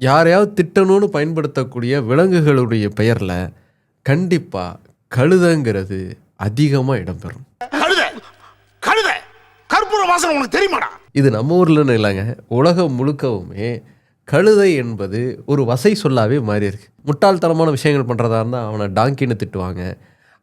யாரையாவது திட்டணும்னு பயன்படுத்தக்கூடிய விலங்குகளுடைய பெயரில் கண்டிப்பாக கழுதைங்கிறது அதிகமாக இடம்பெறும். கழுத! கழுத! இது நம்ம ஊர்லன்னு இல்லைங்க. உலகம் முழுக்கவுமே கழுதை என்பது ஒரு வசை சொல்லாவே மாறி இருக்கு முட்டாள்தனமான விஷயங்கள் பண்ணுறதா இருந்தால் அவனை டாங்கின்னு திட்டுவாங்க.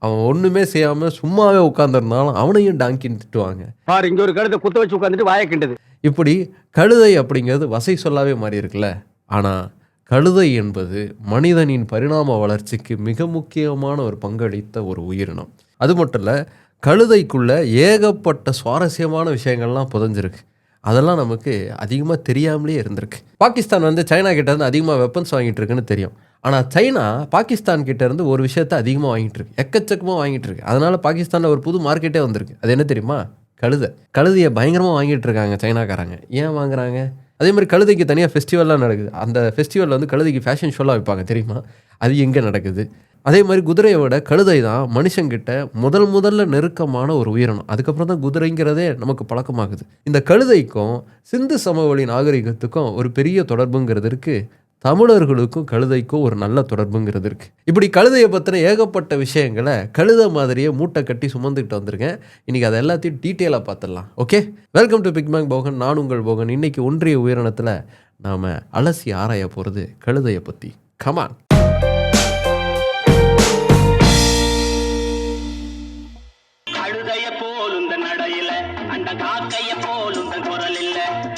அவன் ஒன்றுமே செய்யாமல் சும்மாவே உட்காந்துருந்தாலும் அவனையும் டாங்கின்னு திட்டுவாங்க. பாரு இங்க ஒரு கழுத்தை குத்த வச்சு உட்காந்துட்டு வாய கிண்டது. இப்படி கழுதை அப்படிங்கிறது வசை சொல்லாவே மாறி இருக்குல்ல ஆனால் கழுதை என்பது மனிதனின் பரிணாம வளர்ச்சிக்கு மிக முக்கியமான ஒரு பங்களித்த ஒரு உயிரினம். அது மட்டும் இல்லை கழுதைக்குள்ள ஏகப்பட்ட சுவாரஸ்யமான விஷயங்கள்லாம் புதஞ்சிருக்கு. அதெல்லாம் நமக்கு அதிகமாக தெரியாமலே இருந்திருக்கு. பாகிஸ்தான் வந்து சைனா கிட்ட இருந்து அதிகமாக வெப்பன்ஸ் வாங்கிட்டு இருக்குன்னு தெரியும். ஆனால் சைனா பாகிஸ்தான் கிட்ட இருந்து ஒரு விஷயத்த அதிகமாக வாங்கிட்டு இருக்கு. எக்கச்சக்கமாக வாங்கிட்டு இருக்கு. அதனால பாகிஸ்தானில் ஒரு புது மார்க்கெட்டே வந்திருக்கு. அது என்ன தெரியுமா? கழுதை. கழுதையை பயங்கரமாக வாங்கிட்டு இருக்காங்க சைனாக்காரங்க. ஏன் வாங்குறாங்க? அதே மாதிரி கழுதைக்கு தனியாக ஃபெஸ்டிவல்லாம் நடக்குது. அந்த ஃபெஸ்டிவலில் வந்து கழுதைக்கு ஃபேஷன் ஷோலாம் வைப்பாங்க தெரியுமா? அது எங்கே நடக்குது? அதே மாதிரி குதிரையோட கழுதை தான் மனுஷங்கிட்ட முதல் முதல்ல நெருக்கமான ஒரு உயிரினம். அதுக்கப்புறம் தான் குதிரைங்கிறதே நமக்கு பழக்கமாகுது. இந்த கழுதைக்கும் சிந்து சமவெளி நாகரிகத்துக்கும் ஒரு பெரிய தொடர்புங்கிறது இருக்குது தமிழர்களுக்கும் கழுதைக்கும் ஒரு நல்ல தொடர்புங்கிறது இருக்கு. இப்படி கழுதையை பற்றின ஏகப்பட்ட விஷயங்களை கழுதை மாதிரியே மூட்டை கட்டி சுமந்துக்கிட்டு வந்திருக்கேன். இன்னைக்கு அதை எல்லாத்தையும் டீட்டெயிலாக பார்த்துடலாம். Okay? Welcome to big bang Bogan நான் உங்கள் போகன். இன்னைக்கு ஒன்றிய உயிரினத்தில் நாம் அலசி ஆராய போகிறது கழுதையை பற்றி கமான்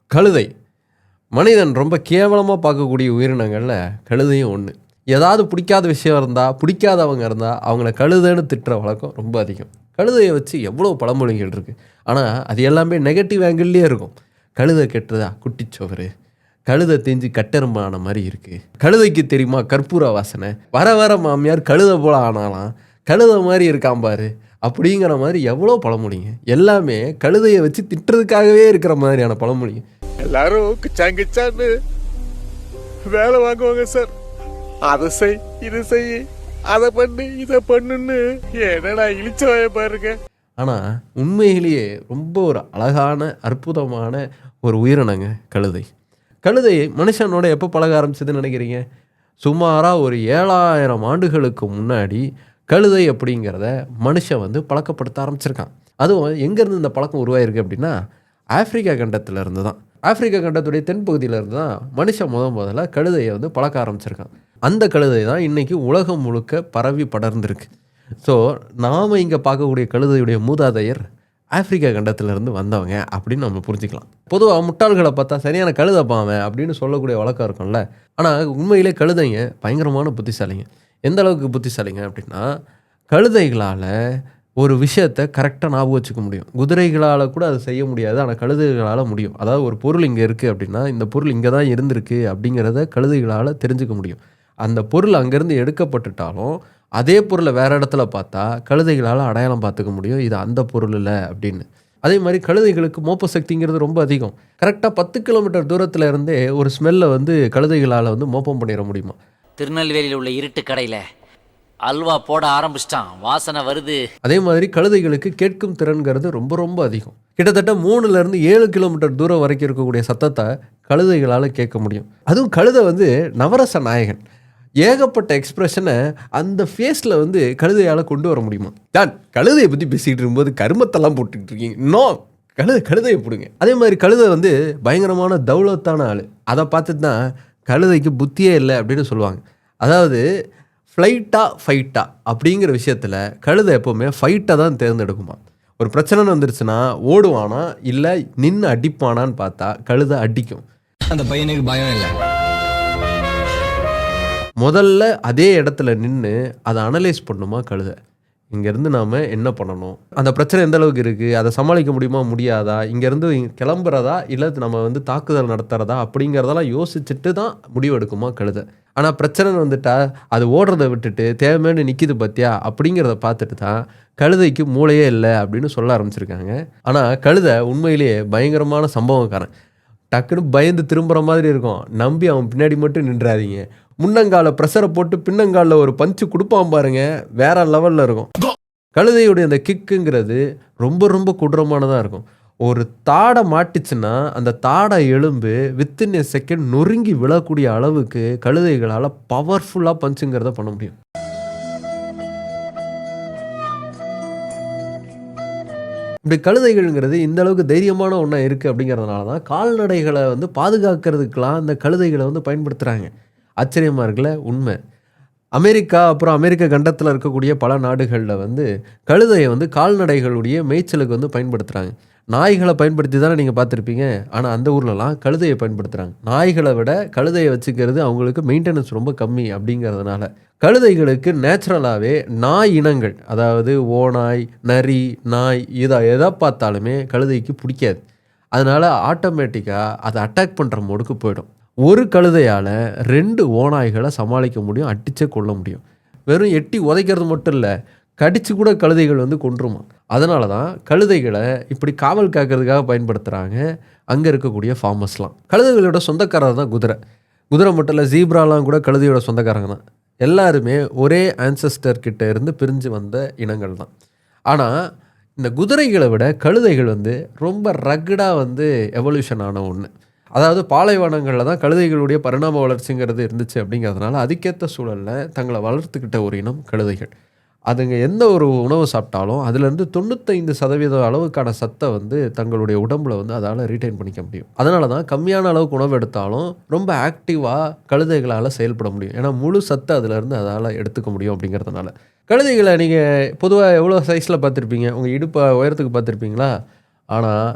கழுதை. மனிதன் ரொம்ப கேவலமாக பார்க்கக்கூடிய உயிரினங்களில் கழுதையும் ஒன்று ஏதாவது பிடிக்காத விஷயம் இருந்தால் பிடிக்காதவங்க இருந்தால் அவங்கள கழுதைன்னு திட்டுற வழக்கம் ரொம்ப அதிகம். கழுதையை வச்சு எவ்வளோ பழமொழிகள் இருக்குது ஆனால் அது எல்லாமே நெகட்டிவ் ஆங்கிள்லேயே இருக்கும். கழுதை கெட்டுறதா குட்டிச்சோறு. கழுதை தேஞ்சு கட்டெரும்பான மாதிரி இருக்குது கழுதைக்கு தெரியுமா? கற்பூர வாசனை. வர வர மாமியார் கழுதை போல ஆனாலாம் கழுதை மாதிரி இருக்கான் பாரு. அப்படிங்கிற மாதிரி எவ்வளோ பழமொழிங்க. எல்லாமே கழுதையை வச்சு திட்டுறதுக்காகவே இருக்கிற மாதிரியான பழமொழிங்க. எல்லாரும் கிச்சாங்கிச்சான்னு வேலை வாங்குவாங்க சார். அதை செய் இது செய் அதை பண்ணு இதை பண்ணுன்னு. என்னடா இழிச்சவாய பாருங்க. ஆனால் உண்மையிலேயே ரொம்ப ஒரு அழகான அற்புதமான ஒரு உயிரினங்க கழுதை. கழுதை மனுஷனோட எப்போ பழக ஆரம்பிச்சதுன்னு நினைக்கிறீங்க? சுமாராக ஒரு ஏழாயிரம் ஆண்டுகளுக்கு முன்னாடி கழுதை அப்படிங்கிறத மனுஷன் வந்து பழக்கப்படுத்த ஆரம்பிச்சிருக்கான். அதுவும் எங்கேருந்து இந்த பழக்கம் உருவாயிருக்கு அப்படின்னா ஆப்பிரிக்கா கண்டத்தில் இருந்து தான் ஆப்பிரிக்க கண்டத்துடைய தென்பகுதியிலேருந்து தான் மனுஷன் முத முதல்ல கழுதையை வந்து பழக்க ஆரம்பிச்சிருக்கான். அந்த கழுதை தான் இன்றைக்கி உலகம் முழுக்க பரவி படர்ந்திருக்கு. ஸோ நாம் இங்கே பார்க்கக்கூடிய கழுதையுடைய மூதாதையர் ஆப்பிரிக்கா கண்டத்திலிருந்து வந்தவங்க அப்படின்னு நம்ம புரிஞ்சுக்கலாம். பொதுவாக முட்டாள்களை பார்த்தா சரியான கழுதைப்பாவன் அப்படின்னு சொல்லக்கூடிய வழக்கம் இருக்கும்ல. ஆனால் உண்மையிலே கழுதைங்க பயங்கரமான புத்திசாலிங்க. எந்த அளவுக்கு புத்திசாலிங்க அப்படின்னா கழுதைகளால் ஒரு விஷயத்தை கரெக்டாக ஞாபகம் வச்சுக்க முடியும். குதிரைகளால் கூட அதை செய்ய முடியாது ஆனால் கழுதைகளால் முடியும். அதாவது ஒரு பொருள் இங்கே இருக்குது அப்படின்னா இந்த பொருள் இங்கே தான் இருந்திருக்கு அப்படிங்கிறத கழுதைகளால் தெரிஞ்சுக்க முடியும். அந்த பொருள் அங்கேருந்து எடுக்கப்பட்டுட்டாலும் அதே பொருளை வேறு இடத்துல பார்த்தா கழுதைகளால் அடையாளம் பார்த்துக்க முடியும். இது அந்த பொருள் இல்லை அப்படின்னு. அதே மாதிரி கழுதைகளுக்கு மோப்ப சக்திங்கிறது ரொம்ப அதிகம். கரெக்டாக பத்து கிலோமீட்டர் தூரத்தில் இருந்தே ஒரு ஸ்மெல்லை வந்து கழுதைகளால் வந்து மோப்பம் பண்ணிட முடியுமா? திருநெல்வேலியில் உள்ள இருட்டு கடையில் அல்வா போட ஆரம்பிச்சிட்டான். வாசனை வருது. அதே மாதிரி கழுதைகளுக்கு கேட்கும் திறன்கிறது ரொம்ப ரொம்ப அதிகம். கிட்டத்தட்ட மூணுல இருந்து ஏழு கிலோமீட்டர் தூரம் வரைக்கும் இருக்கக்கூடிய சத்தத்தை கழுதைகளால் கேட்க முடியும். அதுவும் கழுதை வந்து நவரச நாயகன். ஏகப்பட்ட எக்ஸ்பிரஷனை அந்த ஃபேஸில் வந்து கழுதையால் கொண்டு வர முடியுமா? தான் கழுதையை பற்றி பேசிகிட்டு இருக்கும்போது கருமத்தெல்லாம் போட்டுக்கிட்டு இருக்கீங்க. நோ கழுதை கழுதையை பிடுங்க. அதே மாதிரி கழுதை வந்து பயங்கரமான தௌலத்தான ஆள். அதை பார்த்துட்டு தான் கழுதைக்கு புத்தியே இல்லை அப்படின்னு சொல்லுவாங்க. அதாவது ஃப்ளைட்டா ஃபைட்டா அப்படிங்கிற விஷயத்தில் கழுதை எப்போவுமே ஃபைட்டை தான் தேர்ந்தெடுக்குமா? ஒரு பிரச்சனைன்னு வந்துருச்சுன்னா ஓடுவானா? இல்லை நின்று அடிப்பானான்னு பார்த்தா கழுதை அடிக்கும். அந்த பையனுக்கு பயம் இல்லை. முதல்ல அதே இடத்துல நின்று அதை அனலைஸ் பண்ணுமா கழுதை? இங்கேருந்து நாம் என்ன பண்ணணும்? அந்த பிரச்சனை எந்த அளவுக்கு இருக்குது அதை சமாளிக்க முடியுமா? முடியாதா? இங்கேருந்து கிளம்புறதா? இல்லை நம்ம வந்து தாக்குதல் நடத்துறதா? அப்படிங்கிறதெல்லாம் யோசிச்சுட்டு தான் முடிவு எடுக்குமா கழுதை? ஆனால் பிரச்சனைன்னு வந்துட்டா அது ஓடுறத விட்டுட்டு தேவையான நிற்கிது பார்த்தியா அப்படிங்கிறத பார்த்துட்டு தான் கழுதைக்கு மூளையே இல்லை அப்படின்னு சொல்ல ஆரம்பிச்சிருக்காங்க. ஆனால் கழுதை உண்மையிலேயே பயங்கரமான சம்பவக்காரன். டக்குன்னு பயந்து திரும்புகிற மாதிரி இருக்கும். நம்பி அவன் பின்னாடி மட்டும் நின்றாதீங்க. முன்னங்கால ப்ரெஷரை போட்டு பின்னங்காலில் ஒரு பஞ்சு கொடுப்பான் பாருங்க வேற லெவலில் இருக்கும். கழுதையுடைய அந்த கிக்குங்கிறது ரொம்ப ரொம்ப கொடூரமானதாக இருக்கும். ஒரு தாடை மாட்டுச்சுன்னா அந்த தாடை எலும்பு வித்தின் எ செகண்ட் நொறுங்கி விழக்கூடிய அளவுக்கு கழுதைகளால் பவர்ஃபுல்லாக பஞ்சுங்கிறத பண்ண முடியும். இப்படி கழுதைகள்ங்கிறது இந்த அளவுக்கு தைரியமான ஒன்றா இருக்குது அப்படிங்கிறதுனால தான் கால்நடைகளை வந்து பாதுகாக்கிறதுக்கெலாம் இந்த கழுதைகளை வந்து பயன்படுத்துகிறாங்க ஆச்சரியமாக இருக்குல்ல? உண்மை. அமெரிக்கா அப்புறம் அமெரிக்க கண்டத்தில் இருக்கக்கூடிய பல நாடுகளில் வந்து கழுதையை வந்து கால்நடைகளுடைய மேய்ச்சலுக்கு வந்து பயன்படுத்துகிறாங்க நாய்களை பயன்படுத்தி தானே நீங்கள் பார்த்துருப்பீங்க? ஆனால் அந்த ஊர்லலாம் கழுதையை பயன்படுத்துகிறாங்க நாய்களை விட கழுதையை வச்சுக்கிறது அவங்களுக்கு மெயின்டெனன்ஸ் ரொம்ப கம்மி அப்படிங்கிறதுனால. கழுதைகளுக்கு நேச்சுரலாகவே நாய் இனங்கள் அதாவது ஓநாய் நரி நாய் இதை எதை பார்த்தாலுமே கழுதைக்கு பிடிக்காது. அதனால் ஆட்டோமேட்டிக்காக அதை அட்டாக் பண்ணுற மோடுக்கு போயிடும். ஒரு கழுதையால் ரெண்டு ஓநாய்களை சமாளிக்க முடியும் அடிச்சே கொள்ள முடியும். வெறும் எட்டி உதைக்கிறது மட்டும் இல்லை கடிச்சு கூட கழுதைகள் வந்து கொன்றுமா. அதனால தான் கழுதைகளை இப்படி காவல் காக்கிறதுக்காக பயன்படுத்துகிறாங்க அங்கே இருக்கக்கூடிய ஃபார்மர்ஸ்லாம் கழுதைகளோட சொந்தக்காரர் தான் குதிரை. குதிரை மட்டும் இல்லை ஜீப்ராலாம் கூட கழுதையோட சொந்தக்காரங்க தான். எல்லாருமே ஒரே ஆன்சஸ்டர் கிட்ட இருந்து பிரிஞ்சு வந்த இனங்கள் தான். ஆனால் இந்த குதிரைகளை விட கழுதைகள் வந்து ரொம்ப ரக்கடாக வந்து எவல்யூஷன் ஆன ஒன்று அதாவது பாலைவனங்களில் தான் கழுதைகளுடைய பரிணாம வளர்ச்சிங்கிறது இருந்துச்சு அப்படிங்கிறதுனால அதுக்கேற்ற சூழலில் தங்களை வளர்த்துக்கிட்ட ஒரு இனம் கழுதைகள். அதுங்க எந்த ஒரு உணவு சாப்பிட்டாலும் அதுலேருந்து தொண்ணூத்தைந்து சதவீத அளவுக்கான சத்தை வந்து தங்களுடைய உடம்புல வந்து அதால் ரீட்டைன் பண்ணிக்க முடியும். அதனால தான் கம்மியான அளவுக்கு உணவு எடுத்தாலும் ரொம்ப ஆக்டிவாக கழுதைகளால் செயல்பட முடியும். ஏன்னா முழு சத்தை அதுலேருந்து அதால் எடுத்துக்க முடியும் அப்படிங்கிறதுனால. கழுதைகளை நீங்கள் பொதுவாக எவ்வளோ சைஸில் பார்த்துருப்பீங்க? உங்கள் இடுப்பை உயரத்துக்கு பார்த்துருப்பீங்களா? ஆனால்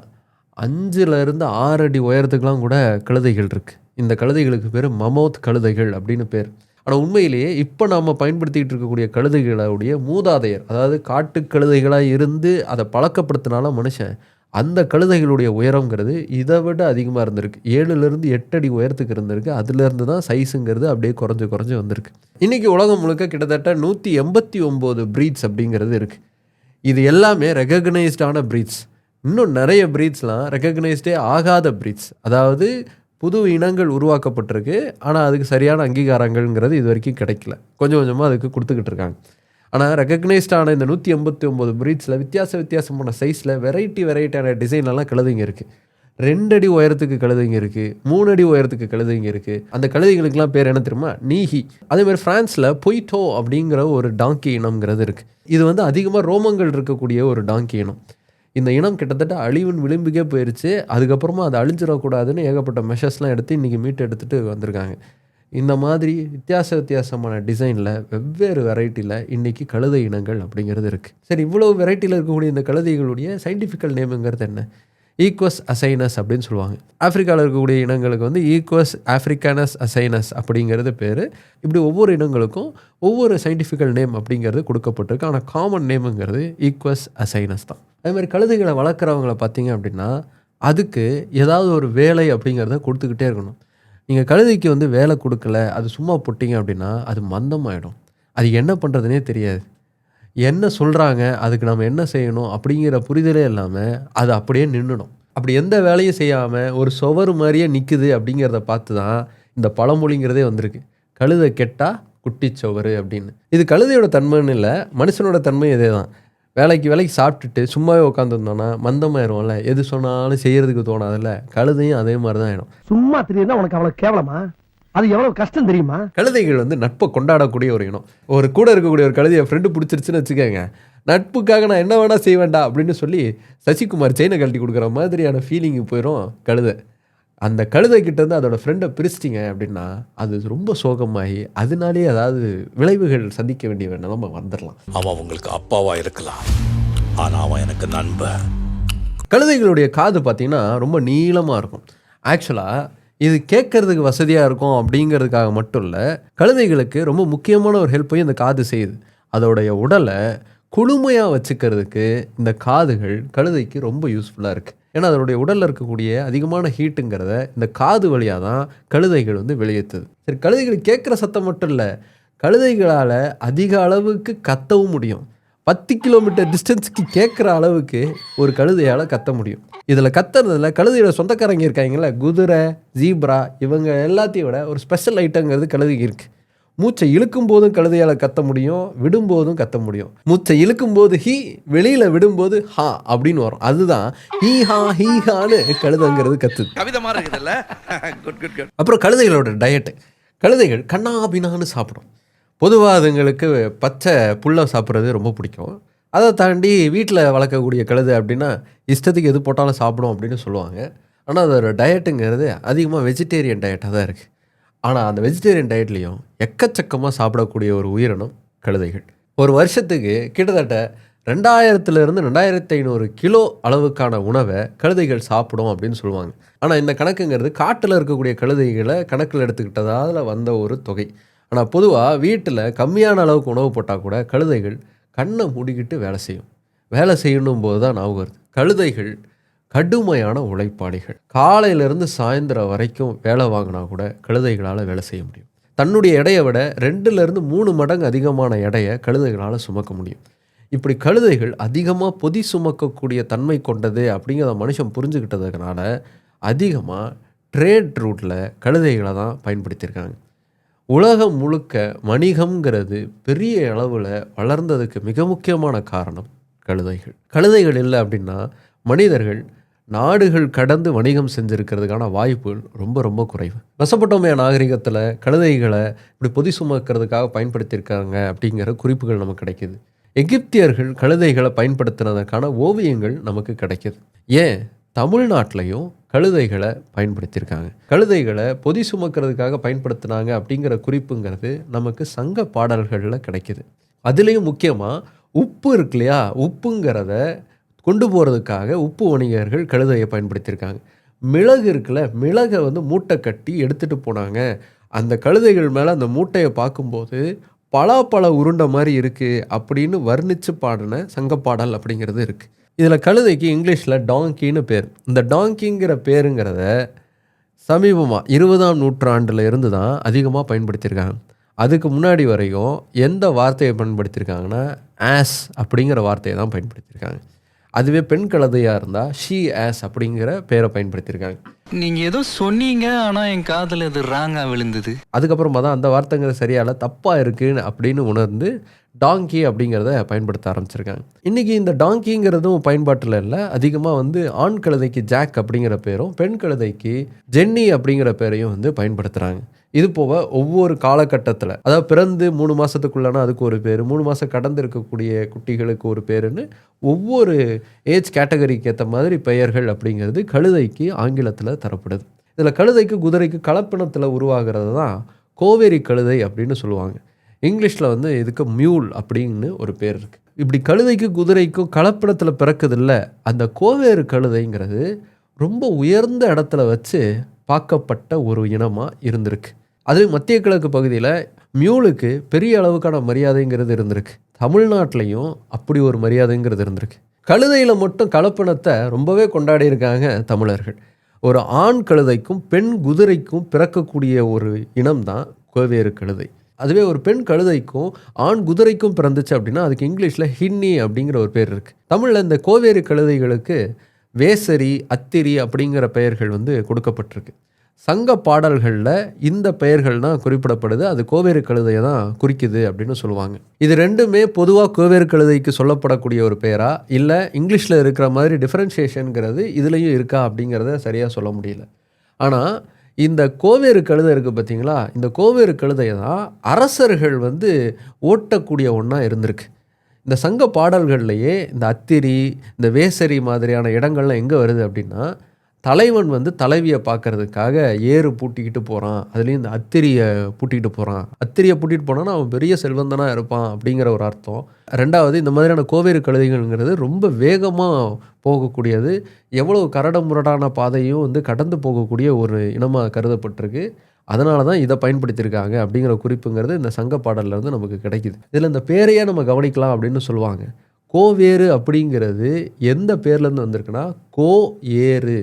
அஞ்சுலேருந்து ஆறு அடி உயரத்துக்கெலாம் கூட கழுதைகள் இருக்குது இந்த கழுதைகளுக்கு பேர் மமோத் கழுதைகள் அப்படின்னு பேர். ஆனால் உண்மையிலேயே இப்போ நாம் பயன்படுத்திக்கிட்டு இருக்கக்கூடிய கழுதைகளுடைய மூதாதையர் அதாவது காட்டு கழுதைகளாக இருந்து அதை பழக்கப்படுத்தினால மனுஷன் அந்த கழுதைகளுடைய உயரங்கிறது இதை விட அதிகமாக இருந்திருக்கு. ஏழுலேருந்து எட்டு அடி உயரத்துக்கு இருந்திருக்கு. அதுலேருந்து தான் சைஸுங்கிறது அப்படியே குறைஞ்சு குறைஞ்சி வந்திருக்கு. இன்றைக்கி உலகம் முழுக்க கிட்டத்தட்ட நூற்றி எண்பத்தி ஒம்பது ப்ரீட்ஸ் அப்படிங்கிறது இருக்குது இது எல்லாமே ரெகக்னைஸ்டான ப்ரீட்ஸ் இன்னும் நிறைய ப்ரீட்ஸ்லாம் ரெக்கக்னைஸ்டே ஆகாத ப்ரீட்ஸ் அதாவது புது இனங்கள் உருவாக்கப்பட்டிருக்கு. ஆனால் அதுக்கு சரியான அங்கீகாரங்கள்ங்கிறது இது வரைக்கும் கிடைக்கல. கொஞ்சம் கொஞ்சமாக அதுக்கு கொடுத்துக்கிட்டு இருக்காங்க. ஆனால் ரெக்கக்னைஸ்டான இந்த நூற்றி எண்பத்தி ஒம்பது ப்ரீட்ஸில் வித்தியாச வித்தியாசமான சைஸில் வெரைட்டி வெரைட்டியான டிசைன்லாம் கழுதுங்க இருக்குது ரெண்டு அடி உயரத்துக்கு கழுதைங்க இருக்குது மூணு அடி உயரத்துக்கு கழுதைங்க இருக்குது அந்த கழுதைகளுக்கெல்லாம் பேர் என்ன தெரியுமா? நீஹி. அதேமாதிரி ஃப்ரான்ஸில் பொய்டோ அப்படிங்கிற ஒரு டாங்கி இனம்ங்கிறது இருக்குது இது வந்து அதிகமாக ரோமங்கள் இருக்கக்கூடிய ஒரு டாங்கி இனம். இந்த இனம் கிட்டத்தட்ட அழிவின் விளிம்புக்கே போயிடுச்சு அதுக்கப்புறமா அது அழிஞ்சிடக்கூடாதுன்னு ஏகப்பட்ட மெஷர்ஸ்லாம் எடுத்து இன்றைக்கி மீட் எடுத்துகிட்டு வந்திருக்காங்க. இந்த மாதிரி வித்தியாச வித்தியாசமான டிசைனில் வெவ்வேறு வெரைட்டியில் இன்றைக்கி கழுதை இனங்கள் அப்படிங்கிறது இருக்குது சரி இவ்வளோ வெரைட்டியில் இருக்கக்கூடிய இந்த கழுதைகளுடைய சயின்டிஃபிக்கல் நேமுங்கிறது என்ன? ஈக்வஸ் அசைனஸ் அப்படின்னு சொல்லுவாங்க. ஆப்பிரிக்காவில் இருக்கக்கூடிய இனங்களுக்கு வந்து ஈக்குவஸ் ஆஃப்ரிக்கானஸ் அசைனஸ் அப்படிங்கிறது பேர். இப்படி ஒவ்வொரு இனங்களுக்கும் ஒவ்வொரு சயின்டிஃபிக்கல் நேம் அப்படிங்கிறது கொடுக்கப்பட்டிருக்கு. ஆனால் காமன் நேமுங்கிறது ஈக்குவஸ் அசைனஸ் தான். அதே மாதிரி கழுதைகளை வளர்க்குறவங்கள பார்த்தீங்க அப்படின்னா அதுக்கு ஏதாவது ஒரு வேலை அப்படிங்கிறத கொடுத்துக்கிட்டே இருக்கணும். நீங்கள் கழுதைக்கு வந்து வேலை கொடுக்கல அது சும்மா போட்டிங்க அப்படின்னா அது மந்தமாயிடும். அது என்ன பண்ணுறதுனே தெரியாது. என்ன சொல்கிறாங்க அதுக்கு நம்ம என்ன செய்யணும் அப்படிங்கிற புரிதலே இல்லாமல் அது அப்படியே நின்றுடும் அப்படி எந்த வேலையும் செய்யாமல் ஒரு சுவர் மாதிரியே நிற்குது அப்படிங்கிறத பார்த்து தான் இந்த பழமொழிங்கிறதே வந்திருக்கு. கழுதை கெட்டால் குட்டி சுவர் அப்படின்னு. இது கழுதையோட தன்மைன்னு இல்லை மனுஷனோட தன்மை இதே தான் வேலைக்கு வேலைக்கு சாப்பிட்டுட்டு சும்மாவே உட்காந்துருந்தோன்னா மந்தமாயிரும்ல எது சொன்னாலும் செய்யறதுக்கு தோணாதுல்ல. கழுதையும் அதே மாதிரி தான் ஆயிடும். சும்மா தெரியுதுன்னா உனக்கு அவ்வளோ கேவலமா? அது எவ்வளவு கஷ்டம் தெரியுமா? கழுதைகள் வந்து நட்பை கொண்டாடக்கூடிய ஒரு இனம். ஒரு கூட இருக்கக்கூடிய ஒரு கழுதையை ஃப்ரெண்டு பிடிச்சிருச்சுன்னு வச்சுக்கோங்க. நட்புக்காக நான் என்ன வேணா செய்வேன்டா அப்படின்னு சொல்லி சசிகுமார் செயினை கழட்டி கொடுக்குற மாதிரியான ஃபீலிங்கு போயிடும் கழுதை. அந்த கழுதை கிட்ட இருந்து அதோட ஃப்ரெண்டை பிரிச்சிட்டிங்க அப்படின்னா அது ரொம்ப சோகமாகி அதனாலே அதாவது விளைவுகள் சந்திக்க வேண்டிய நிலைமை வந்துடலாம் அவன் உங்களுக்கு அப்பாவா இருக்கலாம். ஆனா அவன் எனக்கு நண்பன். கழுதைகளுடைய காது பார்த்தீங்கன்னா ரொம்ப நீளமாக இருக்கும். ஆக்சுவலாக இது கேட்கறதுக்கு வசதியாக இருக்கும் அப்படிங்கிறதுக்காக மட்டும் இல்லை கழுதைகளுக்கு ரொம்ப முக்கியமான ஒரு ஹெல்ப்பையும் இந்த காது செய்யுது. அதோடைய உடலை குளுமையாக வச்சுக்கிறதுக்கு இந்த காதுகள் கழுதைக்கு ரொம்ப யூஸ்ஃபுல்லாக இருக்குது ஏன்னா அதனுடைய உடலில் இருக்கக்கூடிய அதிகமான ஹீட்டுங்கிறத இந்த காது வழியாக தான் கழுதைகள் வந்து வெளியேற்றுது சரி கழுதைகள் கேட்குற சத்தம் மட்டும் இல்லை கழுதைகளால் அதிக அளவுக்கு கத்தவும் முடியும். பத்து கிலோமீட்டர் டிஸ்டன்ஸ்க்கு கேட்குற அளவுக்கு ஒரு கழுதையால் கத்த முடியும். இதில் கத்துறதுல கழுதையோட சொந்தக்காரங்க இருக்காங்கல்ல குதிரை ஜீப்ரா இவங்க எல்லாத்தையும் விட ஒரு ஸ்பெஷல் ஐட்டங்கிறது கழுதைக்கு இருக்குது மூச்சை இழுக்கும் போதும் கழுதையால் கத்த முடியும் விடும்போதும் கத்த முடியும். மூச்சை இழுக்கும் போது ஹீ வெளியில் விடும்போது ஹா அப்படின்னு வரும். அதுதான் ஹீ ஹா ஹீ ஹான்னு கழுதைங்கிறது இருக்குதுல்ல? குட் அப்புறம் கழுதைகளோட டயட்டு கழுதைகள் கண்ணாபினான்னு சாப்பிடும். பொதுவாக அதுங்களுக்கு பச்சை புல்லை சாப்பிட்றது ரொம்ப பிடிக்கும். அதை தாண்டி வீட்டில் வளர்க்கக்கூடிய கழுதை அப்படின்னா இஷ்டத்துக்கு எது போட்டாலும் சாப்பிடும் அப்படின்னு சொல்லுவாங்க. ஆனால் அதோட டயட்டுங்கிறது அதிகமாக வெஜிடேரியன் டயட்டாக தான் இருக்குது ஆனால் அந்த வெஜிடேரியன் டயட்லேயும் எக்கச்சக்கமாக சாப்பிடக்கூடிய ஒரு உயிரினம் கழுதைகள். ஒரு வருஷத்துக்கு கிட்டத்தட்ட ரெண்டாயிரத்துலேருந்து ரெண்டாயிரத்தி ஐநூறு கிலோ அளவுக்கான உணவை கழுதைகள் சாப்பிடும் அப்படின்னு சொல்லுவாங்க. ஆனால் இந்த கணக்குங்கிறது காட்டில் இருக்கக்கூடிய கழுதைகளை கணக்கில் எடுத்துக்கிட்டதால் வந்த ஒரு தொகை. ஆனால் பொதுவாக வீட்டில் கம்மியான அளவுக்கு உணவு போட்டால் கூட கழுதைகள் கண்ணை மூடிக்கிட்டு வேலை செய்யும். வேலை செய்யணும் போது தான் ஞாபகம் வருது. கழுதைகள் கடுமையான உழைப்பாளிகள். காலையிலேருந்து சாயந்தரம் வரைக்கும் வேலை வாங்கினா கூட கழுதைகளால் வேலை செய்ய முடியும். தன்னுடைய எடையை விட ரெண்டுலேருந்து மூணு மடங்கு அதிகமான எடையை கழுதைகளால் சுமக்க முடியும். இப்படி கழுதைகள் அதிகமாக பொதி சுமக்கக்கூடிய தன்மை கொண்டது அப்படிங்கிறத மனுஷன் புரிஞ்சுக்கிட்டதுனால அதிகமாக ட்ரேட் ரூட்டில் கழுதைகளை தான் பயன்படுத்தியிருக்காங்க. உலகம் முழுக்க வணிகம்ங்கிறது பெரிய அளவில் வளர்ந்ததுக்கு மிக முக்கியமான காரணம் கழுதைகள். கழுதைகள் இல்லை அப்படின்னா மனிதர்கள் நாடுகள் கடந்து வணிகம் செஞ்சுருக்கிறதுக்கான வாய்ப்புகள் ரொம்ப ரொம்ப குறைவு. மெசபட்டோமியா நாகரிகத்தில் கழுதைகளை இப்படி பொதி சுமக்கிறதுக்காக பயன்படுத்தியிருக்காங்க அப்படிங்கிற குறிப்புகள் நமக்கு கிடைக்கிது. எகிப்தியர்கள் கழுதைகளை பயன்படுத்தினதற்கான ஓவியங்கள் நமக்கு கிடைக்கிது. ஏன்? தமிழ்நாட்டிலையும் கழுதைகளை பயன்படுத்தியிருக்காங்க. கழுதைகளை பொதி சுமக்கிறதுக்காக பயன்படுத்தினாங்க அப்படிங்கிற குறிப்புங்கிறது நமக்கு சங்க பாடல்களில் கிடைக்குது. அதுலேயும் முக்கியமாக உப்பு இருக்கு இல்லையா? உப்புங்கிறத கொண்டு போகிறதுக்காக உப்பு வணிகர்கள் கழுதையை பயன்படுத்தியிருக்காங்க. மிளகு இருக்குல்ல மிளகை வந்து மூட்டை கட்டி எடுத்துகிட்டு போனாங்க. அந்த கழுதைகள் மேலே அந்த மூட்டையை பார்க்கும்போது பலாப்பழ உருண்டை மாதிரி இருக்குது அப்படின்னு வர்ணித்து பாடின சங்கப்பாடல் அப்படிங்கிறது இருக்குது இதில் கழுதைக்கு இங்கிலீஷில் டாங்கின்னு பேர். இந்த டாங்கிங்கிற பேருங்கிறத சமீபமாக இருபதாம் நூற்றாண்டில் இருந்து தான் அதிகமாக பயன்படுத்தியிருக்காங்க. அதுக்கு முன்னாடி வரையும் எந்த வார்த்தையை பயன்படுத்தியிருக்காங்கன்னா ஆஸ் அப்படிங்கிற வார்த்தையை தான் பயன்படுத்தியிருக்காங்க. அதுவே பெண் கழுதையாக இருந்தால் ஷீ ஆஸ் அப்படிங்கிற பேரை பயன்படுத்தியிருக்காங்க. நீங்க ஏதோ சொன்னீங்க ஆனா என் காதுல அது ராங்கா விழுந்தது. அதுக்கப்புறமா தான் அந்த வார்த்தைங்கிற சரியால தப்பாக இருக்குன்னு அப்படின்னு உணர்ந்து டாங்கி அப்படிங்கிறத பயன்படுத்த ஆரம்பிச்சிருக்காங்க. இன்றைக்கி இந்த டாங்கிங்கிறதும் பயன்பாட்டில் இல்லை. அதிகமாக வந்து ஆண் கழுதைக்கு ஜாக் அப்படிங்கிற பேரும் பெண் கழுதைக்கு ஜென்னி அப்படிங்கிற பேரையும் வந்து பயன்படுத்துகிறாங்க இது போக ஒவ்வொரு காலகட்டத்தில் அதாவது பிறந்து மூணு மாதத்துக்குள்ளனா அதுக்கு ஒரு பேர் மூணு மாதம் கடந்து இருக்கக்கூடிய குட்டிகளுக்கு ஒரு பேருன்னு ஒவ்வொரு ஏஜ் கேட்டகரிக்கு ஏற்ற மாதிரி பெயர்கள் அப்படிங்கிறது கழுதைக்கு ஆங்கிலத்தில் தரப்படுது. இதில் கழுதைக்கு குதிரைக்கு கலப்பினத்தில் உருவாகிறது தான் கோவேரி கழுதை அப்படின்னு சொல்லுவாங்க. இங்கிலீஷில் வந்து இதுக்கு மியூல் அப்படின்னு ஒரு பேர் இருக்குது இப்படி கழுதைக்கு குதிரைக்கும் கலப்பினத்தில் பிறக்குதில்ல அந்த கோவேறு கழுதைங்கிறது ரொம்ப உயர்ந்த இடத்துல வச்சு பார்க்கப்பட்ட ஒரு இனமாக இருந்திருக்கு. அது மத்திய கிழக்கு பகுதியில் மியூலுக்கு பெரிய அளவுக்கான மரியாதைங்கிறது இருந்திருக்கு. தமிழ்நாட்டிலையும் அப்படி ஒரு மரியாதைங்கிறது இருந்திருக்கு. கழுதையில் மட்டும் கலப்பினத்தை ரொம்பவே கொண்டாடி இருக்காங்க தமிழர்கள். ஒரு ஆண் கழுதைக்கும் பெண் குதிரைக்கும் பிறக்கக்கூடிய ஒரு இனம் தான் கோவேறு கழுதை. அதுவே ஒரு பெண் கழுதைக்கும் ஆண் குதிரைக்கும் பிறந்துச்சு அப்படின்னா அதுக்கு இங்கிலீஷில் ஹின்னி அப்படிங்கிற ஒரு பேர் இருக்குது தமிழில் இந்த கோவேறு கழுதைகளுக்கு வேசரி அத்திரி அப்படிங்கிற பெயர்கள் வந்து கொடுக்கப்பட்டிருக்கு. சங்க பாடல்களில் இந்த பெயர்கள் தான் குறிப்பிடப்படுது. அது கோவேறு கழுதையை தான் குறிக்குது அப்படின்னு சொல்லுவாங்க. இது ரெண்டுமே பொதுவாக கோவேறு கழுதைக்கு சொல்லப்படக்கூடிய ஒரு பெயரா? இல்லை இங்கிலீஷில் இருக்கிற மாதிரி டிஃப்ரென்ஷியேஷனுங்கிறது இதுலேயும் இருக்கா அப்படிங்கிறத சரியாக சொல்ல முடியல. ஆனால் இந்த கோவேறு கழுதை இருக்குது பார்த்தீங்களா இந்த கோவேறு கழுதையை தான் அரசர்கள் வந்து ஓட்டக்கூடிய ஒன்றா இருந்திருக்கு. இந்த சங்க பாடல்கள்லையே இந்த அத்திரி இந்த வேசரி மாதிரியான இடங்கள்லாம் எங்கே வருது அப்படின்னா தலைவன் வந்து தலைவியை பார்க்கறதுக்காக ஏறு பூட்டிக்கிட்டு போகிறான் அதுலேயும் இந்த அத்திரியை பூட்டிக்கிட்டு போகிறான் அத்திரியை பூட்டிகிட்டு போனான்னா அவன் பெரிய செல்வந்தனாக இருப்பான் அப்படிங்கிற ஒரு அர்த்தம். ரெண்டாவது இந்த மாதிரியான கோவேறு கழுதைகள்ங்கிறது ரொம்ப வேகமாக போகக்கூடியது. எவ்வளோ கரடமுரடான பாதையும் வந்து கடந்து போகக்கூடிய ஒரு இனமாக கருதப்பட்டிருக்கு. அதனால தான் இதை பயன்படுத்தியிருக்காங்க அப்படிங்கிற குறிப்புங்கிறது இந்த சங்க பாடல்ல நமக்கு கிடைக்குது. இதில் இந்த பேரையே நம்ம கவனிக்கலாம் அப்படின்னு சொல்லுவாங்க. கோவேறு அப்படிங்கிறது எந்த பேர்லேருந்து வந்திருக்குன்னா கோ ஏறு.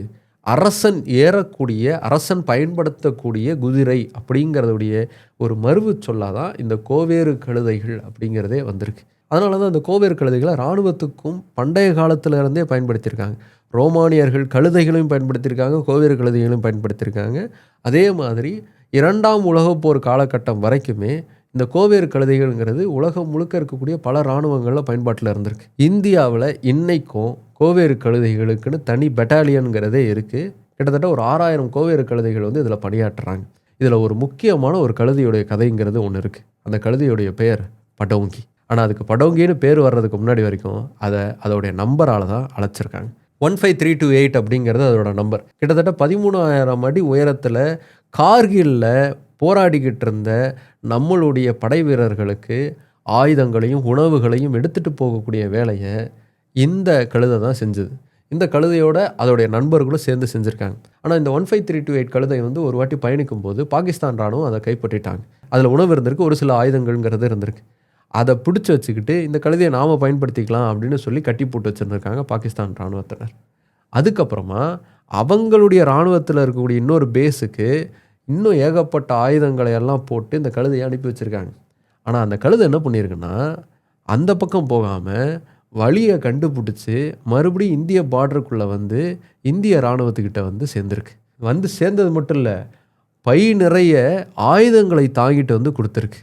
அரசன் ஏறக்கூடிய அரசன் பயன்படுத்தக்கூடிய குதிரை அப்படிங்கிறதுடைய ஒரு மறுவு சொல்லாதான் இந்த கோவேறு கழுதைகள் அப்படிங்கிறதே வந்திருக்கு. அதனால தான் இந்த கோவேறு கழுதைகளை இராணுவத்துக்கும் பண்டைய காலத்துல இருந்தே பயன்படுத்தியிருக்காங்க. ரோமானியர்கள் கழுதைகளையும் பயன்படுத்தியிருக்காங்க கோவேறு கழுதைகளையும் பயன்படுத்தியிருக்காங்க. அதே மாதிரி இரண்டாம் உலகப்போர் காலகட்டம் வரைக்குமே இந்த கோவேறு கழுதைகள்ங்கிறது உலகம் முழுக்க இருக்கக்கூடிய பல இராணுவங்களில் பயன்பாட்டில் இருந்திருக்கு. இந்தியாவில் இன்னைக்கும் கோவேறு கழுதைகளுக்குன்னு தனி பெட்டாலியனுங்கிறதே இருக்குது கிட்டத்தட்ட ஒரு ஆறாயிரம் கோவேறு கழுதைகள் வந்து இதில் பணியாற்றுறாங்க. இதில் ஒரு முக்கியமான ஒரு கழுதையுடைய கதைங்கிறது ஒன்று இருக்குது அந்த கழுதையுடைய பெயர் படோங்கி. ஆனால் அதுக்கு படோங்கின்னு பேர் வர்றதுக்கு முன்னாடி வரைக்கும் அதை அதோடைய நம்பரால் தான் அழைச்சிருக்காங்க. One five three two eight அப்படிங்கிறது அதோட நம்பர். கிட்டத்தட்ட பதிமூணாயிரம் அடி உயரத்தில் கார்கில்ல போராடிக்கிட்டு இருந்த நம்மளுடைய படை வீரர்களுக்கு ஆயுதங்களையும் உணவுகளையும் எடுத்துகிட்டு போகக்கூடிய வேலையை இந்த கழுதை தான் செஞ்சுது. இந்த கழுதையோட அதோடைய நண்பர்களும் சேர்ந்து செஞ்சுருக்காங்க. ஆனால் இந்த one five three two eight கழுதை வந்து ஒரு வாட்டி பயணிக்கும் போது பாகிஸ்தான் ராணுவம் அதை கைப்பற்றிட்டாங்க. அதில் உணவு இருந்திருக்கு ஒரு சில ஆயுதங்கள்ங்கிறது இருந்திருக்கு. அதை பிடிச்சி வச்சுக்கிட்டு இந்த கழுதையை நாம் பயன்படுத்திக்கலாம் அப்படின்னு சொல்லி கட்டி போட்டு வச்சுருந்துருக்காங்க பாகிஸ்தான் இராணுவத்தினர். அதுக்கப்புறமா அவங்களுடைய இராணுவத்தில் இருக்கக்கூடிய இன்னொரு பேஸுக்கு இன்னும் ஏகப்பட்ட ஆயுதங்களை எல்லாம் போட்டு இந்த கழுதையை அனுப்பி வச்சுருக்காங்க. ஆனால் அந்த கழுதை என்ன பண்ணியிருக்குன்னா அந்த பக்கம் போகாமல் வழியை கண்டுபிடிச்சி மறுபடியும் இந்திய பார்டருக்குள்ளே வந்து இந்திய இராணுவத்துக்கிட்ட வந்து சேர்ந்துருக்கு. வந்து சேர்ந்தது மட்டும் இல்லை பை நிறைய ஆயுதங்களை தாங்கிட்டு வந்து கொடுத்துருக்கு.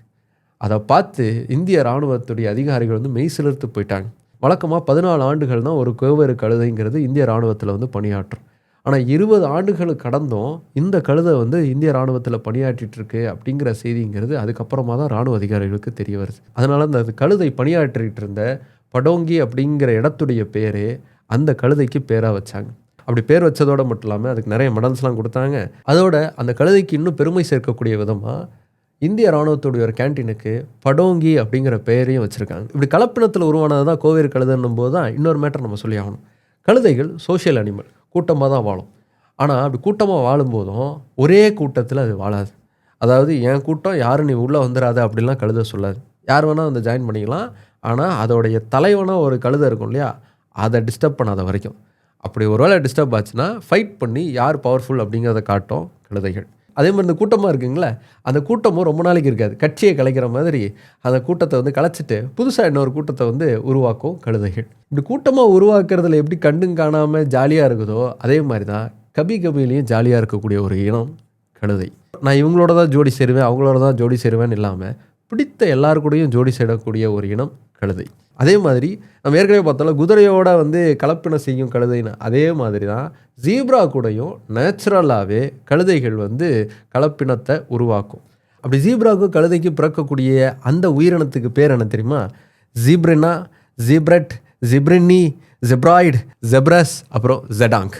அதை பார்த்து இந்திய இராணுவத்துடைய அதிகாரிகள் வந்து மெய் சிலிர்த்து போயிட்டாங்க. வழக்கமாக பதினாலு ஆண்டுகள் தான் ஒரு கோவேறு கழுதைங்கிறது இந்திய இராணுவத்தில் வந்து பணியாற்றும். ஆனால் இருபது ஆண்டுகள் கடந்தும் இந்த கழுதை வந்து இந்திய ராணுவத்தில் பணியாற்றிட்டு இருக்கு அப்படிங்கிற செய்திங்கிறது அதுக்கப்புறமா தான் ராணுவ அதிகாரிகளுக்கு தெரிய வருது. அதனால் அந்த கழுதை பணியாற்றிட்டு இருந்த படோங்கி அப்படிங்கிற இடத்துடைய பேரே அந்த கழுதைக்கு பேராக வச்சாங்க. அப்படி பேர் வச்சதோட மட்டும் இல்லாமல் அதுக்கு நிறைய மெடல்ஸ்லாம் கொடுத்தாங்க. அதோட அந்த கழுதைக்கு இன்னும் பெருமை சேர்க்கக்கூடிய விதமாக இந்திய ராணுவத்துடைய ஒரு கேண்டீனுக்கு படோங்கி அப்படிங்கிற பெயரையும் வச்சுருக்காங்க. இப்படி கலப்பினத்தில் உருவானது தான் கோவேறு கழுதுன்னும் போது தான் இன்னொரு மேட்டர் நம்ம சொல்லி ஆகணும். கழுதைகள் சோஷியல் அனிமல் கூட்டமாக தான் வாழும். ஆனால் அப்படி கூட்டமாக வாழும்போதும் ஒரே கூட்டத்தில் அது வாழாது. அதாவது என் கூட்டம் யாரும் நீ உள்ளே வந்துடாத அப்படிலாம் கழுத சொல்லாது. யார் வேணால் வந்து ஜாயின் பண்ணிக்கலாம். ஆனால் அதோடைய தலைவனாக ஒரு கழுதை இருக்கும் இல்லையா? அதை டிஸ்டர்ப் பண்ணாத வரைக்கும். அப்படி ஒரு வேளை டிஸ்டர்ப் ஆச்சுன்னா ஃபைட் பண்ணி யார் பவர்ஃபுல் அப்படிங்கிறத காட்டும் கழுதைகள். அதே மாதிரி இந்த கூட்டமாக இருக்குங்களே அந்த கூட்டமும் ரொம்ப நாளைக்கு இருக்காது. கட்சியை கலைக்கிற மாதிரி அந்த கூட்டத்தை வந்து கலைச்சிட்டு புதுசாக இன்னொரு கூட்டத்தை வந்து உருவாக்கும் கழுதைகள். இப்படி கூட்டமாக உருவாக்குறதுல எப்படி கண்டும் காணாமல் ஜாலியாக இருக்குதோ அதே மாதிரி தான் கபி கபிலையும் ஜாலியாக இருக்கக்கூடிய ஒரு இனம் கழுதை. நான் இவங்களோட தான் ஜோடி சேருவேன் அவங்களோட தான் ஜோடி சேருவேன்னு இல்லாமல் பிடித்த எல்லாரு கூடயும் ஜோடி சேடக்கூடிய ஒரு இனம் கழுதை. அதே மாதிரி நம்ம ஏற்கனவே பார்த்தாலும் குதிரையோட வந்து கலப்பினம் செய்யும் கழுதைன்னு. அதே மாதிரி தான் ஜீப்ரா கூடயும் நேச்சுரலாகவே கழுதைகள் வந்து கலப்பினத்தை உருவாக்கும். அப்படி ஜீப்ராவுக்கும் கழுதைக்கும் பிறக்கக்கூடிய அந்த உயிரினத்துக்கு பேர் என்ன தெரியுமா? ஜீப்ரினா ஜீப்ரட் ஜிப்ரினி ஜெப்ராய்டு ஜெப்ரஸ் அப்புறம் ஜெடாங்க்.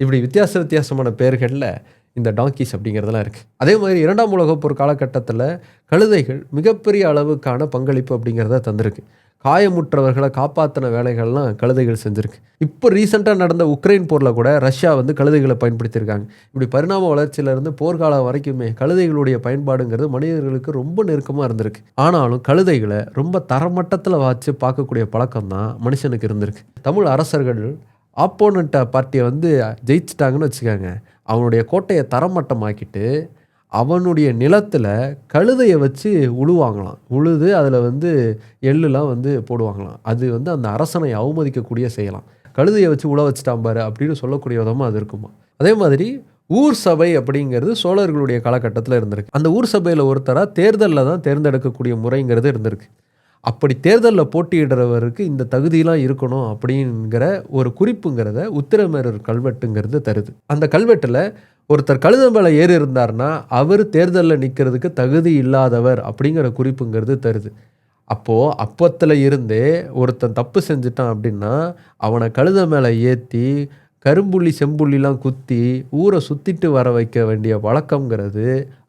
இப்படி வித்தியாச வித்தியாசமான பெயர்களில் இந்த டாங்கிஸ் அப்படிங்கிறதெல்லாம் இருக்குது அதே மாதிரி இரண்டாம் உலகப் போர் காலகட்டத்தில் கழுதைகள் மிகப்பெரிய அளவுக்கான பங்களிப்பு அப்படிங்கிறத தந்திருக்கு. காயமுற்றவர்களை காப்பாற்றின வேலைகள்லாம் கழுதைகள் செஞ்சுருக்கு. இப்போ ரீசெண்டாக நடந்த உக்ரைன் போரில் கூட ரஷ்யா வந்து கழுதைகளை பயன்படுத்தியிருக்காங்க. இப்படி பரிணாம வளர்ச்சியிலேருந்து போர்க்காலம் வரைக்குமே கழுதைகளுடைய பயன்பாடுங்கிறது மனிதர்களுக்கு ரொம்ப நெருக்கமாக இருந்திருக்கு. ஆனாலும் கழுதைகளை ரொம்ப தரமட்டத்தில் வாச்சு பார்க்கக்கூடிய பழக்கம் தான் மனுஷனுக்கு இருந்திருக்கு. தமிழ் அரசர்கள் ஆப்போனண்ட்டை பார்ட்டியை வந்து ஜெயிச்சிட்டாங்கன்னு வச்சுக்கோங்க. அவனுடைய கோட்டையை தரமட்டமாக்கிட்டு அவனுடைய நிலத்தில் கழுதையை வச்சு உழுவாங்களாம். உழுது அதில் வந்து எள்ளுலாம் வந்து போடுவாங்களாம். அது வந்து அந்த அரசனை அவமதிக்கக்கூடிய செய்யலாம். கழுதையை வச்சு உழ வச்சுட்டான் பாரு அப்படின்னு சொல்லக்கூடிய விதமாக அது இருக்குமா? அதே மாதிரி ஊர் சபை அப்படிங்கிறது சோழர்களுடைய காலகட்டத்தில் இருந்திருக்கு. அந்த ஊர் சபையில் ஒருத்தராக தேர்தலில் தான் தேர்ந்தெடுக்கக்கூடிய முறைங்கிறது இருந்திருக்கு. அப்படி தேர்தலில் போட்டியிடுறவருக்கு இந்த தகுதியெலாம் இருக்கணும் அப்படிங்கிற ஒரு குறிப்புங்கிறத உத்திரமேரூர் கல்வெட்டுங்கிறது தருது. அந்த கல்வெட்டில் ஒருத்தர் கழுத மேலே ஏறி இருந்தார்னா அவர் தேர்தலில் நிற்கிறதுக்கு தகுதி இல்லாதவர் அப்படிங்கிற குறிப்புங்கிறது தருது. அப்போது அப்பத்தில் இருந்தே ஒருத்தன் தப்பு செஞ்சுட்டான் அப்படின்னா அவனை கழுத மேலே ஏற்றி கரும்புள்ளி செம்புள்ளிலாம் குத்தி ஊரை சுற்றிட்டு வர வைக்க வேண்டிய வழக்கங்கிறது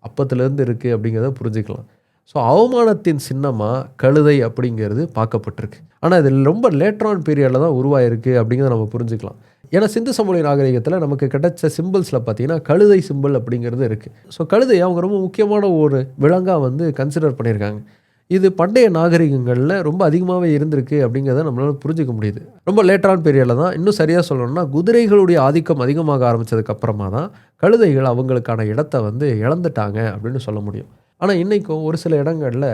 அப்பத்துலேருந்து இருக்குது அப்படிங்கிறத புரிஞ்சுக்கலாம். ஸோ அவமானத்தின் சின்னமாக கழுதை அப்படிங்கிறது பார்க்கப்பட்டிருக்கு. ஆனால் இது ரொம்ப லேட்ரான் பீரியடில் தான் உருவாயிருக்கு அப்படிங்கிறத நம்ம புரிஞ்சுக்கலாம். ஏன்னா சிந்து சமூக நாகரிகத்தில் நமக்கு கிடைச்ச சிம்பிள்ஸில் பார்த்தீங்கன்னா கழுதை சிம்பிள் அப்படிங்கிறது இருக்குது ஸோ கழுதை அவங்க ரொம்ப முக்கியமான ஒரு விலங்காக வந்து கன்சிடர் பண்ணியிருக்காங்க. இது பண்டைய நாகரிகங்களில் ரொம்ப அதிகமாகவே இருந்திருக்கு அப்படிங்கிறத நம்மளால் புரிஞ்சுக்க முடியுது. ரொம்ப லேட்டரான பீரியடில் தான் இன்னும் சரியாக சொல்லணும்னா குதிரைகளுடைய ஆதிக்கம் அதிகமாக ஆரம்பித்ததுக்கப்புறமா தான் கழுதைகள் அவங்களுக்கான இடத்த வந்து இழந்துட்டாங்க அப்படின்னு சொல்ல முடியும். ஆனால் இன்றைக்கும் ஒரு சில இடங்களில்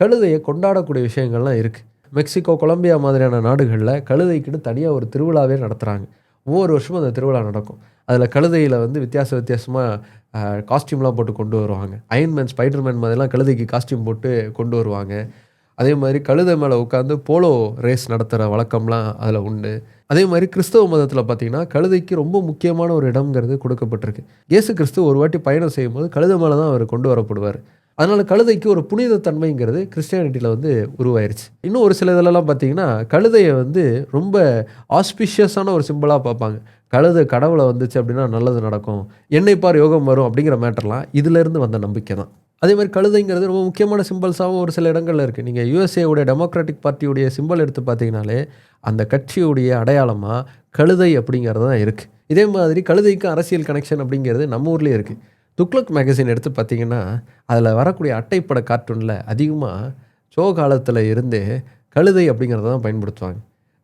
கழுதையை கொண்டாடக்கூடிய விஷயங்கள்லாம் இருக்குது மெக்சிகோ கொலம்பியா மாதிரியான நாடுகளில் கழுதைக்குன்னு தனியாக ஒரு திருவிழாவே நடத்துகிறாங்க ஒவ்வொரு வருஷமும் அந்த திருவிழா நடக்கும். அதில் கழுதையில் வந்து வித்தியாச வித்தியாசமாக காஸ்டியூம்லாம் போட்டு கொண்டு வருவாங்க. அயன்மேன் ஸ்பைடர்மேன் மாதிரிலாம் கழுதைக்கு காஸ்டியூம் போட்டு கொண்டு வருவாங்க. அதே மாதிரி கழுதை மேலே உட்காந்து போலோ ரேஸ் நடத்துகிற வழக்கம்லாம் அதில் உண்டு. அதே மாதிரி கிறிஸ்தவ மதத்தில் பார்த்திங்கன்னா கழுதைக்கு ரொம்ப முக்கியமான ஒரு இடம்ங்கிறது கொடுக்கப்பட்டிருக்கு. இயேசு கிறிஸ்து ஒரு வாட்டி பயணம் செய்யும்போது கழுதை மேலே தான் அவர் கொண்டு வரப்படுவார். அதனால் கழுதைக்கு ஒரு புனித தன்மைங்கிறது கிறிஸ்டியானிட்டியில் வந்து உருவாயிருச்சு. இன்னும் ஒரு சில இதெல்லாம் பார்த்தீங்கன்னா கழுதையை வந்து ரொம்ப ஆஸ்பிஷியஸான ஒரு சிம்பிளாக பார்ப்பாங்க. கழுதை கடவுளை வந்துச்சு அப்படின்னா நல்லது நடக்கும். என்னை பார் யோகம் வரும் அப்படிங்கிற மேட்டர்லாம் இதிலேருந்து வந்த நம்பிக்கை தான். அதே மாதிரி கழுதைங்கிறது ரொம்ப முக்கியமான சிம்பிள்ஸாகவும் ஒரு சில இடங்களில் இருக்குது நீங்கள் யூஎஸ்ஏவுடைய டெமோக்ராட்டிக் பார்ட்டியுடைய சிம்பிள் எடுத்து பார்த்தீங்கனாலே அந்த கட்சியுடைய அடையாளமாக கழுதை அப்படிங்கிறது தான் இருக்குது இதே மாதிரி கழுதைக்கும் அரசியல் கனெக்ஷன் அப்படிங்கிறது நம்ம ஊர்லேயே இருக்குது துக்ளக் மேகசின் எடுத்து பார்த்தீங்கன்னா அதில் வரக்கூடிய அட்டைப்பட கார்ட்டூனில் அதிகமாக சோ காலத்தில் இருந்தே கழுதை அப்படிங்கிறத தான் பயன்படுத்துவாங்க.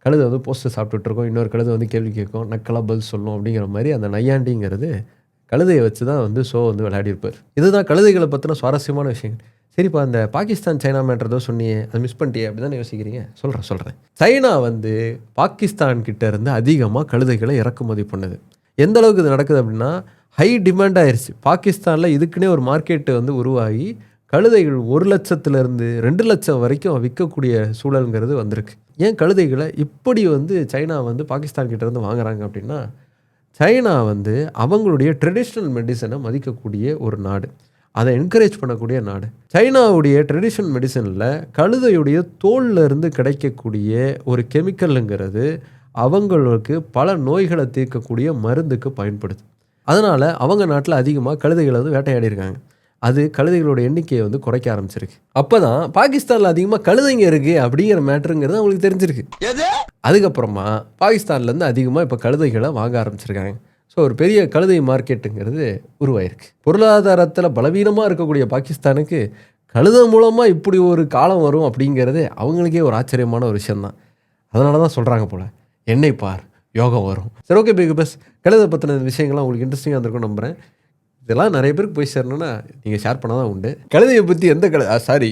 கழுதை வந்து போஸ்டர் சாப்பிட்டுட்ருக்கோம் இன்னொரு கழுதை வந்து கேள்வி கேட்கும் நக்கலாக பதில் சொல்லும் அப்படிங்கிற மாதிரி அந்த நையாண்டிங்கிறது கழுதையை வச்சு தான் வந்து ஷோ வந்து விளையாடிருப்பார் இதுதான் கழுதைகளை பற்றின சுவாரஸ்யமான விஷயங்கள். சரிப்பா அந்த பாகிஸ்தான் சைனா மேட்டர் சொன்னியே அதை மிஸ் பண்ணிட்டியே அப்படி தானே யோசிக்கிறீங்க? சொல்கிறேன் சொல்கிறேன் சைனா வந்து பாகிஸ்தான் கிட்டேருந்து அதிகமாக கழுதைகளை இறக்குமதி பண்ணுது. எந்த அளவுக்கு இது நடக்குது அப்படின்னா ஹை டிமாண்ட் ஆயிடுச்சு பாகிஸ்தானில் இதுக்குன்னே ஒரு மார்க்கெட்டு வந்து உருவாகி கழுதைகள் ஒரு லட்சத்துலேருந்து ரெண்டு லட்சம் வரைக்கும் விற்கக்கூடிய சூழலுங்கிறது வந்திருக்கு. ஏன் கழுதைகளை இப்படி வந்து சைனா வந்து பாகிஸ்தான் கிட்டேருந்து வாங்குறாங்க அப்படின்னா சைனா வந்து அவங்களுடைய ட்ரெடிஷ்னல் மெடிசனை மதிக்கக்கூடிய ஒரு நாடு. அதை என்கரேஜ் பண்ணக்கூடிய நாடு. சைனாவுடைய ட்ரெடிஷ்னல் மெடிசனில் கழுதையுடைய தோல்ல இருந்து கிடைக்கக்கூடிய ஒரு கெமிக்கலுங்கிறது அவங்களுக்கு பல நோய்களை தீர்க்கக்கூடிய மருந்துக்கு பயன்படுது. அதனால் அவங்க நாட்டில் அதிகமாக கழுதைகளை வந்து வேட்டையாடி இருக்காங்க அது கழுதைகளோட எண்ணிக்கையை வந்து குறைக்க ஆரம்பிச்சிருக்கு. அப்போ தான் பாகிஸ்தானில் அதிகமாக கழுதைங்க இருக்குது அப்படிங்கிற மேட்ருங்கிறது அவங்களுக்கு தெரிஞ்சிருக்கு. அதுக்கப்புறமா பாகிஸ்தான்லேருந்து அதிகமாக இப்போ கழுதைகளை வாங்க ஆரம்பிச்சிருக்காங்க. ஸோ ஒரு பெரிய கழுதை மார்க்கெட்டுங்கிறது உருவாயிருக்கு. பொருளாதாரத்தில் பலவீனமாக இருக்கக்கூடிய பாகிஸ்தானுக்கு கழுதை மூலமாக இப்படி ஒரு காலம் வரும் அப்படிங்கிறது அவங்களுக்கே ஒரு ஆச்சரியமான ஒரு விஷயந்தான் அதனால தான் சொல்கிறாங்க போல். என்னை பார் யோகம் வரும். சரி ஓகே பிக் பஸ் கழுதை பற்றின விஷயங்கள்லாம் உங்களுக்கு இன்ட்ரெஸ்டிங்காக இருந்திருக்கும் நம்புகிறேன் இதெல்லாம் நிறைய பேருக்கு போய் சேரணும்னா நீங்கள் ஷேர் பண்ணால் தான் உண்டு. கழுதையை பற்றி எந்த கழு சாரி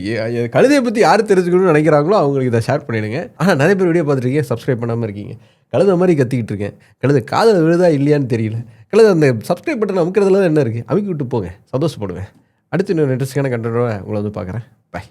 கழுதையை பற்றி யார் தெரிஞ்சுக்கணும்னு நினைக்கிறாங்களோ அவங்களுக்கு இதை ஷேர் பண்ணிவிடுங்க ஆனால் நிறைய பேர் வீடியோ பார்த்துருக்கீங்க சப்ஸ்கிரைப் பண்ணாமல் இருக்கீங்க. கழுத மாதிரி கத்திக்கிட்டு இருக்கேன். கழுத காதல் விழுதா இல்லையான்னு தெரியல. கழுத அந்த சப்ஸ்கிரைப் பட்டன் அமுக்கிறதுல என்ன இருக்குது அமுக்கி விட்டு போங்க. சந்தோஷப்படுவேன். அடுத்து இன்னொரு இன்ட்ரெஸ்டிங்கான கண்டனோட உங்களை வந்து பார்க்குறேன். பை